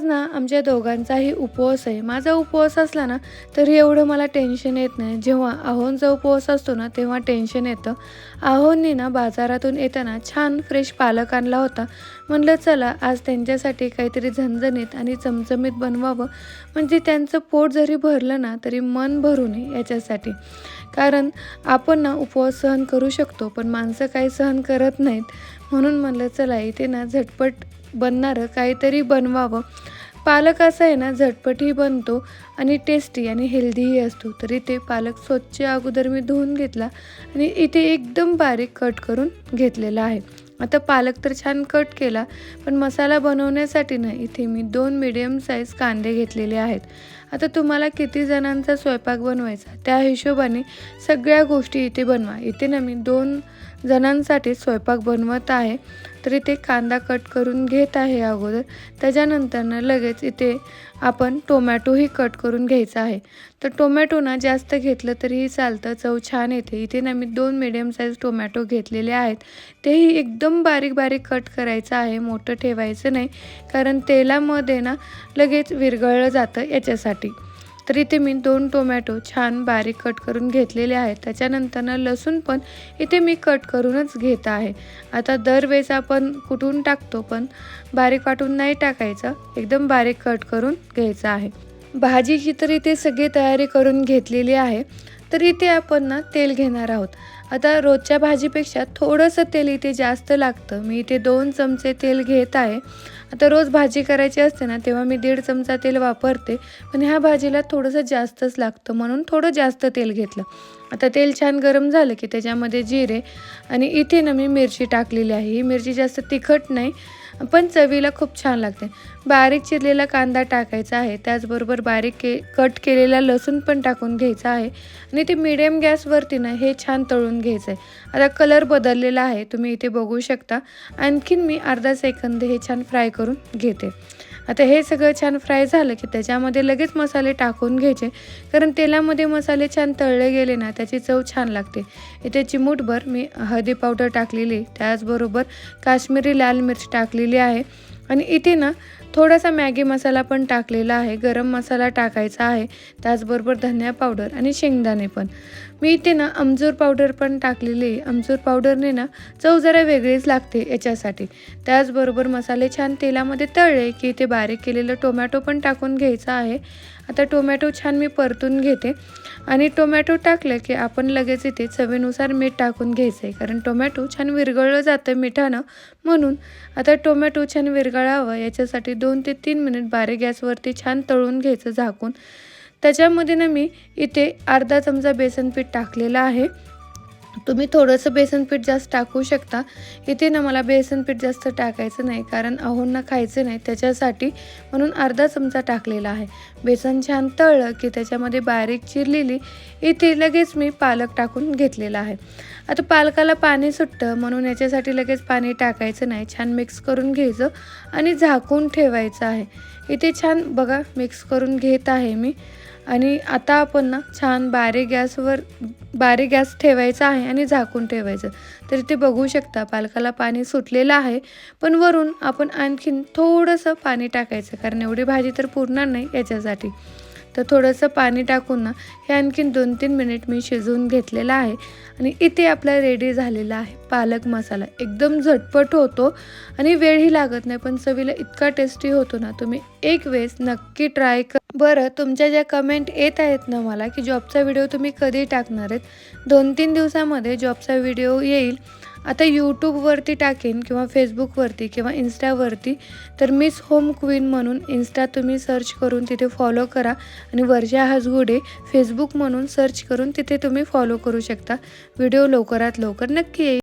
आज ना आमच्या दोघांचाही उपवास आहे. माझा उपवास असला ना तरी एवढं मला टेन्शन येत नाही. जेव्हा आहोंचा उपवास असतो ना तेव्हा टेन्शन येतं. आहोंनी ना बाजारातून येताना छान फ्रेश पालक आणला होता. म्हणलं चला आज त्यांच्यासाठी काहीतरी झणझणीत आणि चमचमीत बनवावं. म्हणजे त्यांचं पोट जरी भरलं ना तरी मन भरू नये याच्यासाठी. कारण आपण ना उपवास सहन करू शकतो पण माणसं काही सहन करत नाहीत. म्हणून म्हणलं चला इथे ना झटपट बनणारं काहीतरी बनवावं. पालक असा आहे ना झटपटही बनतो आणि टेस्टी आणि हेल्दीही असतो. तर इथे पालक स्वच्छ अगोदर मी धुवून घेतला आणि इथे एकदम बारीक कट करून घेतलेला आहे. आता पालक तर छान कट केला पण मसाला बनवण्यासाठी ना इथे मी दोन मिडियम साईज कांदे घेतलेले आहेत. आता तुम्हाला किती जणांचा स्वयंपाक बनवायचा? त्या हिशोबाने सगळ्या गोष्टी इथे बनवा. इथे ना मी दोन जणांसाठी स्वयंपाक बनवत आहे. तर इथे कांदा कट करून घेत आहे अगोदर. त्याच्यानंतर ना लगेच इथे आपण टोमॅटोही कट करून घ्यायचा आहे. तर टोमॅटो ना जास्त घेतलं तरीही चालतं. चव छान येते. इथे ना मी दोन मिडियम साईज टोमॅटो घेतलेले आहेत. तेही एकदम बारीक बारीक कट करायचं आहे. मोठं ठेवायचं नाही. कारण तेलामध्ये ना लगेच विरघळलं जातं याच्यासाठी. तर इथे मी दोन टोमॅटो छान बारीक कट करून घेतलेले आहेत. त्याच्यानंतरनं लसूण पण इथे मी कट करूनच घेत आहे. आता दरवेळेस आपण कुठून टाकतो पण बारीक वाटून नाही टाकायचं. एकदम बारीक कट करून घ्यायचं आहे. भाजीची तर इथे सगळी तयारी करून घेतलेली आहे. तर इथे आपण ना तेल घेणार आहोत. आता रोजच्या भाजीपेक्षा थोडंसं तेल इथे जास्त लागतं. मी इथे दोन चमचे तेल घेत आहे. आता रोज भाजी करायची असते ना तेव्हा मी दीड चमचा तेल वापरते. पण ह्या भाजीला थोडंसं जास्तच लागतं म्हणून थोडं जास्त तेल घेतलं. आता तेल छान गरम झालं की त्याच्यामध्ये जिरे आणि इथे ना मी मिरची टाकलेली आहे. ही मिरची जास्त तिखट नाही पण चवीला खूप छान लागते. बारीक चिरलेला कांदा टाकायचा आहे. त्याचबरोबर बारीक के कट केलेला लसूण पण टाकून घ्यायचा आहे. आणि ते मिडियम गॅसवरती ना हे छान तळून घ्यायचं आहे आता कलर बदललेला आहे. तुम्ही इथे बघू शकता. आणखीन मी अर्धा सेकंद हे छान फ्राय करून घेते. आता हे सगळं छान फ्राय झालं की त्याच्यामध्ये लगेच मसाले टाकून घ्यायचे. कारण तेलामध्ये मसाले छान तळले गेले ना त्याची चव छान लागते. इथे चिमूटभर मी हळदी पावडर टाकलेली त्याचबरोबर काश्मीरी लाल मिरची टाकलेली आहे. आणि इथे ना थोडासा मॅगी मसाला पण टाकलेला आहे गरम मसाला टाकायचा आहे त्याचबरोबर धनिया पावडर आणि शेंगदाणे पण. मी इथे ना आमचूर पावडर पण टाकलेली आहे. आमचूर पावडरने ना चव जरा वेगळीच लागते याच्यासाठी. त्याचबरोबर मसाले छान तेलामध्ये तळले की इथे बारीक केलेलं टोमॅटो पण टाकून घ्यायचा आहे. आता टोमॅटो छान मी परतून घेते. आणि टोमॅटो टाकलं की आपण लगेच इथे चवीनुसार मीठ टाकून घ्यायचं आहे कारण टोमॅटो छान विरघळलं जातं मिठानं म्हणून. आता टोमॅटो छान विरघळावं याच्यासाठी दोन ते तीन मिनिट बारीक गॅसवरती छान तळून घ्यायचं झाकून. त्याच्यामध्ये ना मी इथे अर्धा चमचा बेसन पीठ टाकलेलं आहे. तुम्ही थोडंसं बेसन पीठ जास्त टाकू शकता. इथे ना मला बेसन पीठ जास्त टाकायचं नाही कारण अहोंना खायचं नाही त्याच्यासाठी म्हणून अर्धा चमचा टाकलेला आहे. बेसन छान तळलं की त्याच्यामध्ये बारीक चिरलेली इथे लगेच मी पालक टाकून घेतलेला आहे. आता पालकाला पाणी सुटतं म्हणून याच्यासाठी लगेच पाणी टाकायचं नाही. छान मिक्स करून घ्यायचं आणि झाकून ठेवायचं आहे. इथे छान बघा मिक्स करून घेत आहे मी. आणि आता आपण ना छान बारे गॅसवर बारे गॅस ठेवायचा आहे आणि झाकून ठेवायचं. तर इथे बघू शकता पालकाला पाणी सुटलेलं आहे पण वरून आपण आणखीन थोडंसं पाणी टाकायचं कारण एवढी भाजी तर पुरणार नाही याच्यासाठी. तर थोडंसं पाणी टाकून ना हे आणखीन दोन तीन मिनिट मी शिजवून घेतलेलं आहे. आणि इथे आपला रेडी झालेला आहे पालक मसाला. एकदम झटपट होतो आणि वेळही लागत नाही पण चवीला इतका टेस्टी होतो ना तुम्ही एक वेळेस नक्की ट्राय कर. बरं तुमच्या ज्या कमेंट येत आहेत ना मला की जॉबचा व्हिडिओ तुम्ही कधी टाकणार आहेत दोन तीन दिवसामध्ये जॉबचा व्हिडिओ येईल. आता यूट्यूबवरती टाकेन किंवा फेसबुकवरती किंवा इन्स्टावरती तर मिस होम क्वीन म्हणून इन्स्टा तुम्ही सर्च करून तिथे फॉलो करा. आणि वर्षा हसगुडे फेसबुक म्हणून सर्च करून तिथे तुम्ही फॉलो करू शकता. व्हिडिओ लवकरात लवकर नक्की येईल.